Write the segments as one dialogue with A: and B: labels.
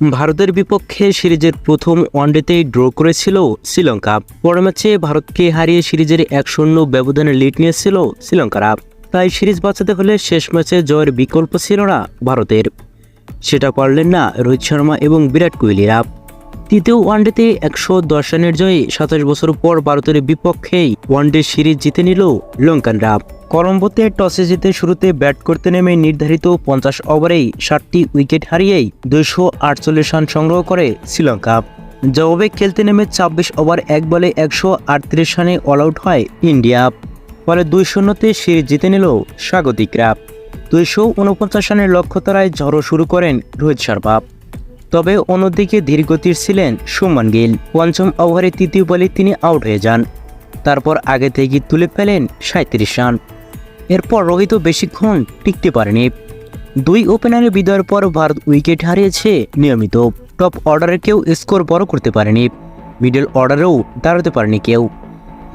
A: ভারতের বিপক্ষে সিরিজের প্রথম ওয়ানডেতেই ড্র করেছিল শ্রীলঙ্কা। পরের ম্যাচে ভারতকে হারিয়ে সিরিজের এক শূন্য ব্যবধানে লিড নিয়েছিল শ্রীলঙ্কারা। তাই সিরিজ বাঁচাতে হলে শেষ ম্যাচে জয়ের বিকল্প ছিল না ভারতের। সেটা পারলেন না রোহিত শর্মা এবং বিরাট কোহলিরা তৃতীয় ওয়ানডেতে একশো দশ রানের জয়ে সাতাশ বছর পর ভারতের বিপক্ষেই ওয়ানডে সিরিজ জিতে নিল লঙ্কানরা। কলম্বোতে টসে জিতে শুরুতে ব্যাট করতে নেমে নির্ধারিত পঞ্চাশ ওভারেই ষাটটি উইকেট হারিয়েই দুইশো আটচল্লিশ রান সংগ্রহ করে শ্রীলঙ্কা। জবাবে খেলতে নেমে ছাব্বিশ ওভার এক বলে একশো আটত্রিশ রানে অল আউট হয় ইন্ডিয়া। ফলে দুই শূন্যতে সিরিজ জিতে নিল স্বাগতিকরা দুইশো উনপঞ্চাশ রানের লক্ষ্য তারায় ঝড়ো শুরু করেন রোহিত শর্মা। তবে অন্যদিকে ধীরগতির ছিলেন সুমান গিল। পঞ্চম ওভারে তৃতীয় বলে তিনি আউট হয়ে যান। তারপর আগে থেকে তুলে ফেলেন সাঁত্রিশ রান। এরপর রোহিত বেশিক্ষণ টিকতে পারেনি। দুই ওপেনারের বিদায়ের পর ভারত উইকেট হারিয়েছে নিয়মিত। টপ অর্ডারে কেউ স্কোর বড় করতে পারেনি। মিডল অর্ডারেও দাঁড়াতে পারেনি কেউ।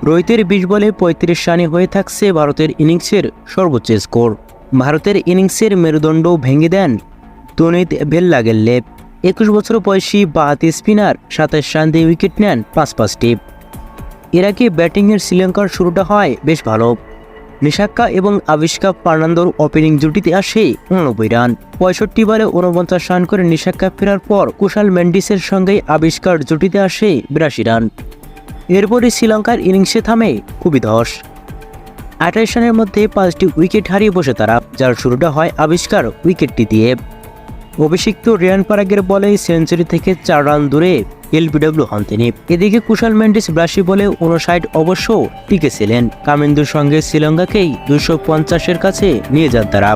A: রোহিতের বিশ বলে পঁয়ত্রিশ রানে হয়ে থাকছে ভারতের ইনিংসের সর্বোচ্চ স্কোর। ভারতের ইনিংসের মেরুদণ্ড ভেঙে দেন তনিত ভেল্লাগের লেপ একুশ বছর বয়সী বাহাতি স্পিনার সাতাশ রান দিয়ে উইকেট নেন পাঁচ পাঁচটি। এর আগে ব্যাটিংয়ের শ্রীলঙ্কার শুরুটা হয় বেশ ভালো। নিশাক্কা এবং আবিষ্কার ফার্নান্দোর ওপেনিং জুটিতে আসে উননব্বই রান। পঁয়ষট্টি বলে উনপঞ্চাশ রান করে নিশাক্কা ফেরার পর কুশাল মেন্ডিসের সঙ্গে আবিষ্কার জুটিতে আসে বিরাশি রান। এরপরই শ্রীলঙ্কার ইনিংসে থামে খুবই ধস। আঠাইশ রানের মধ্যে পাঁচটি উইকেট হারিয়ে বসে তারা, যার শুরুটা হয় আবিষ্কার উইকেটটি দিয়ে। অভিষিক্ত রিয়ান পারাগের বলে সেঞ্চুরি থেকে চার রান দূরে এলবিডব্লিউ হন তিনি এদিকে কুশাল মেন্ডিস ব্রাসি বলে উনষাট অবশ্য টিকেছিলেন। কামিন্দুর সঙ্গে শ্রীলঙ্কাকেই দুশো পঞ্চাশের কাছে নিয়ে যান তারা।